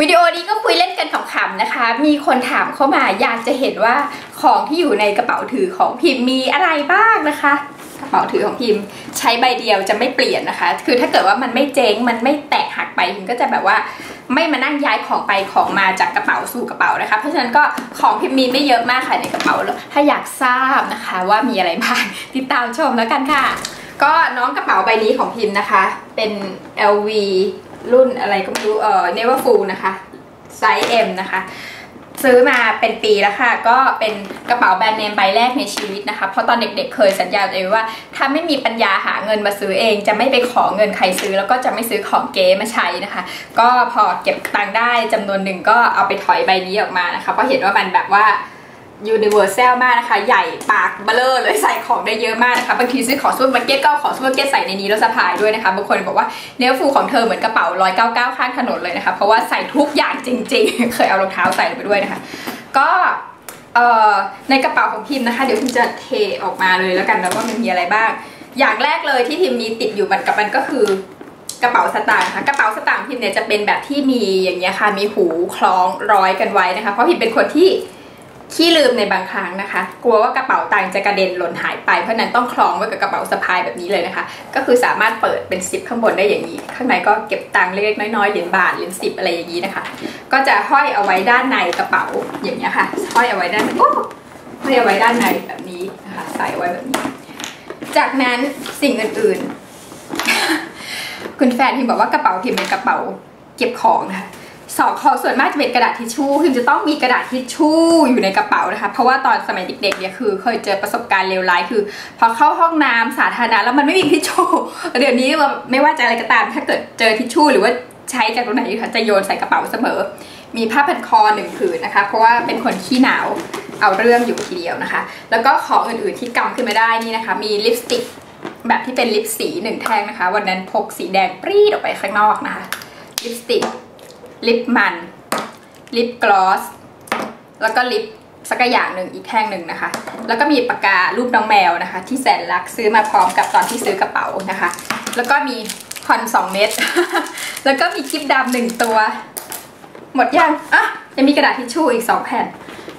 วิดีโอนี้ก็คุยเล่นกันขำๆนะคะ มีคนถามเข้ามาอยากจะเห็นว่าของที่อยู่ในกระเป๋าถือของพิมพ์มีอะไรบ้างนะคะ กระเป๋าถือของพิมพ์ใช้ใบเดียวจะไม่เปลี่ยนนะคะ คือถ้าเกิดว่ามันไม่เจ๊งมันไม่แตกหักไปพิมก็จะแบบว่าไม่มานั่งย้ายของไปของมาจากกระเป๋าสู่กระเป๋านะคะ เพราะฉะนั้นก็ของพิมพ์มีไม่เยอะมากค่ะในกระเป๋า ถ้าอยากทราบนะคะว่ามีอะไรบ้างติดตามชมแล้วกันค่ะ ก็น้องกระเป๋าใบนี้ของพิมพ์นะคะ เป็น LV รุ่นอะไรก็ไม่รู้ เอ่อ Never Full นะคะไซส์ M นะคะ ซื้อมาเป็นปีแล้วค่ะ ก็เป็นกระเป๋าแบรนด์เนมใบแรกในชีวิตนะคะ เพราะตอนเด็กๆเคยสัญญาตัวเองว่า ถ้าไม่มีปัญญาหาเงินมาซื้อเอง จะไม่ไปขอเงินใครซื้อ แล้วก็จะไม่ซื้อของเก๋มาใช้นะคะ ก็พอเก็บตังค์ได้จำนวนหนึ่งก็เอาไปถอยใบนี้ออกมานะคะเพราะเห็นว่ามันแบบว่า universal มากนะคะ ใหญ่ปากเบลอเลยใส่ของได้เยอะมากนะคะ บางทีซื้อของซูเปอร์มาร์เก็ตก็เอาของซูเปอร์มาร์เก็ตใส่ในนี้แล้วสะพายด้วยนะคะบางคนบอกว่าเนื้อฟูของเธอเหมือนกระเป๋า199ข้างถนนเลยนะคะ เพราะว่าใส่ทุกอย่างจริง ๆ เคยเอารองเท้าใส่ไปด้วยนะคะ ก็เอ่อในกระเป๋าของพิมนะคะ เดี๋ยวพิมจะเทออกมาเลยแล้วกันนะว่ามันมีอะไรบ้าง อย่างแรกเลยที่พิมมีติดอยู่มันกับมันก็คือกระเป๋าสตางค์ค่ะกระเป๋าสตางค์พิมเนี่ยจะเป็นแบบที่มีอย่างเงี้ยค่ะมีหูคล้องร้อยกันไว้นะคะ เพราะพิมเป็นคนที่ ขี้ลืมในบางครั้งนะคะ กลัวว่ากระเป๋าตังค์จะกระเด็นหล่นหายไป เพราะนั้นต้องคล้องไว้กับกระเป๋าสะพายแบบนี้เลยนะคะ ก็คือสามารถเปิดเป็นซิปข้างบนได้อย่างนี้ ข้างในก็เก็บตังค์เล็กๆน้อยๆเหรียญบาทเหรียญสิบอะไรอย่างนี้นะคะ ก็จะห้อยเอาไว้ด้านในกระเป๋าอย่างเงี้ค่ะ ห้อยเอาไว้ด้านโอ้ห้อยเอาไว้ด้านในแบบนี้นะคะ ใส่ไว้แบบนี้ จากนั้นสิ่งอื่นๆ คุณแฟนพิมบอกว่ากระเป๋าพิมเป็นกระเป๋าเก็บของนะคะ สองของส่วนมากจะเป็นกระดาษทิชชู่พิมจะต้องมีกระดาษทิชชู่อยู่ในกระเป๋านะคะ เพราะว่าตอนสมัยเด็กๆเนี่ยคือ เคยเจอประสบการณ์เลวร้ายคือ พอเข้าห้องน้ำสาธารณะแล้วมันไม่มีทิชชู่เดี๋ยวนี้ไม่ว่าจะอะไรก็ตาม ถ้าเกิดเจอทิชชู่หรือว่าใช้จากตรงไหนจะโยนใส่กระเป๋าเสมอ มีผ้าพันคอหนึ่งผืนนะคะ เพราะว่าเป็นคนขี้หนาวเอาเรื่องอยู่ทีเดียวนะคะ แล้วก็ของอื่นๆที่กำขึ้นมาได้นี่นะคะ มีลิปสติกแบบที่เป็นลิปสีหนึ่งแท่งนะคะ วันนั้นพกสีแดงปรีดออกไปข้างนอกนะคะ ลิปสติก ลิปมัน ลิปกลอส แล้วก็ลิปสักอย่างหนึ่งอีกแท่งหนึ่งนะคะ แล้วก็มีปากการูปน้องแมวนะคะ ที่แสนรักซื้อมาพร้อมกับตอนที่ซื้อกระเป๋านะคะ แล้วก็มีคอนสองเม็ด แล้วก็มีคลิปดำหนึ่งตัว หมดยังอะยังมีกระดาษทิชชู่อีกสองแผ่น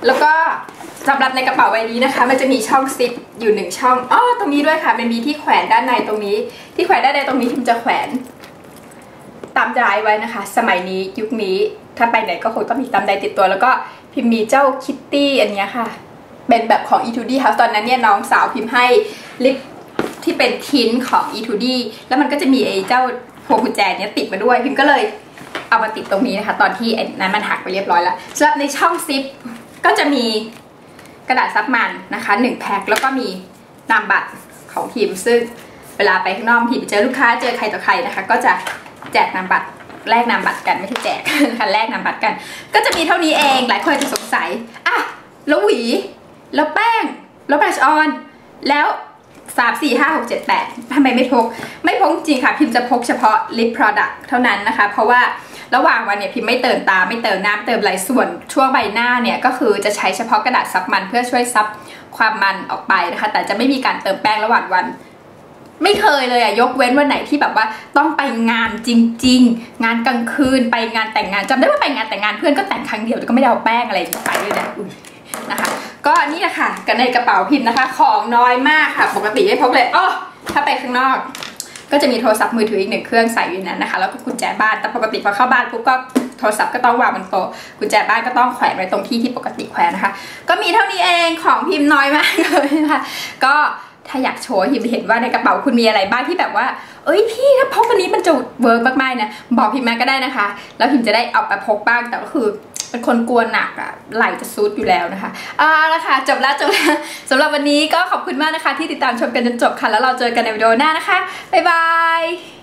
แล้วก็สำหรับในกระเป๋าใบนี้นะคะ มันจะมีช่องซิปอยู่หนึ่งช่อง อ๋อ ตรงนี้ด้วยค่ะมันมีที่แขวนด้านในตรงนี้ ที่แขวนด้านในตรงนี้พิมจะแขวน ตามใจไว้นะคะ สมัยนี้ยุคนี้ถ้าไปไหนก็คงต้องมีตามใดติดตัว แล้วก็พิมพ์มีเจ้าคิตตี้อันนี้ค่ะ เป็นแบบของ e 2 d House ตอนนั้นเนี่ยน้องสาวพิมพ์ให้ลิปที่เป็นทินของ e 2 d แล้วมันก็จะมีไอ้เจ้าพวงกุญแจเนี้ยติดมาด้วย พิมก็เลยเอามาติดตรงนี้นะคะ ตอนที่ไอ้นั้นมันหักไปเรียบร้อยแล้วสำหรับในช่องซิปก็จะมีกระดาษซับมันนะคะหนึ่งแพ็คแล้วก็มีนามบัตรของพิมซึ่งเวลาไปข้างนอกพิมเจอลูกค้าเจอใครต่อใครนะคะ ก็จะ แจกนามบัตรแลกนามบัตรกันไม่ใช่แจกนะคะแลกนามบัตรกัน ก็จะมีเท่านี้เองหลายคนจะสงสัยอะแล้วหวี แล้วแป้ง แล้วบลัชออน แล้วสามสี่ห้าหกเจ็ดแปดทำไมไม่พก ไม่พกจริงค่ะ พิมจะพกเฉพาะลิปโปรดักต์เท่านั้นนะคะ เพราะว่าระหว่างวันเนี่ยพิมไม่เติมตาไม่เติมน้ำเติมอะไรส่วนช่วงใบหน้าเนี่ยก็คือจะใช้เฉพาะกระดาษซับมันเพื่อช่วยซับความมันออกไปนะคะ แต่จะไม่มีการเติมแป้งระหว่างวัน ไม่เคยเลยอะยกเว้นวันไหนที่แบบว่าต้องไปงานจริง ๆ งานกลางคืนไปงานแต่งงานจำได้ว่าไปงานแต่งงานเพื่อนก็แต่งครั้งเดียวแต่ก็ไม่ได้เอาแป้งอะไรไปด้วยนะอุ้ยนะคะก็นี่แหละค่ะกันในกระเป๋าพิมพ์นะคะ ของน้อยมากค่ะ ปกติไม่พกเลยอ๋อถ้าไปข้างนอก ก็จะมีโทรศัพท์มือถืออีกหนึ่งเครื่องใส่อยู่นั้นนะคะ แล้วก็กุญแจบ้านแต่ปกติพอเข้าบ้านปุ๊บก็โทรศัพท์ก็ต้องวางบนโต๊ะกุญแจบ้านก็ต้องแขวนไว้ตรงที่ที่ปกติแขวนนะคะ ก็มีเท่านี้เองของพิมพ์น้อยมากเลยนะคะก็ ถ้าอยากโชว์พิมเห็นว่าในกระเป๋าคุณมีอะไรบ้างที่แบบว่า เอ้ยพี่ถ้าพกอันนี้มันจะเวิร์กมากๆนะบอกพิมมาก็ได้นะคะ แล้วพิมจะได้เอาไปพกบ้างแต่ก็คือเป็นคนกลัวหนักอะไหลจะซุดอยู่แล้วนะคะอ่าละค่ะจบแล้วจบแล้วสำหรับวันนี้ก็ขอบคุณมากนะคะ ที่ติดตามชมกันจนจบค่ะ แล้วเราเจอกันในวิดีโอหน้านะคะบ๊ายบาย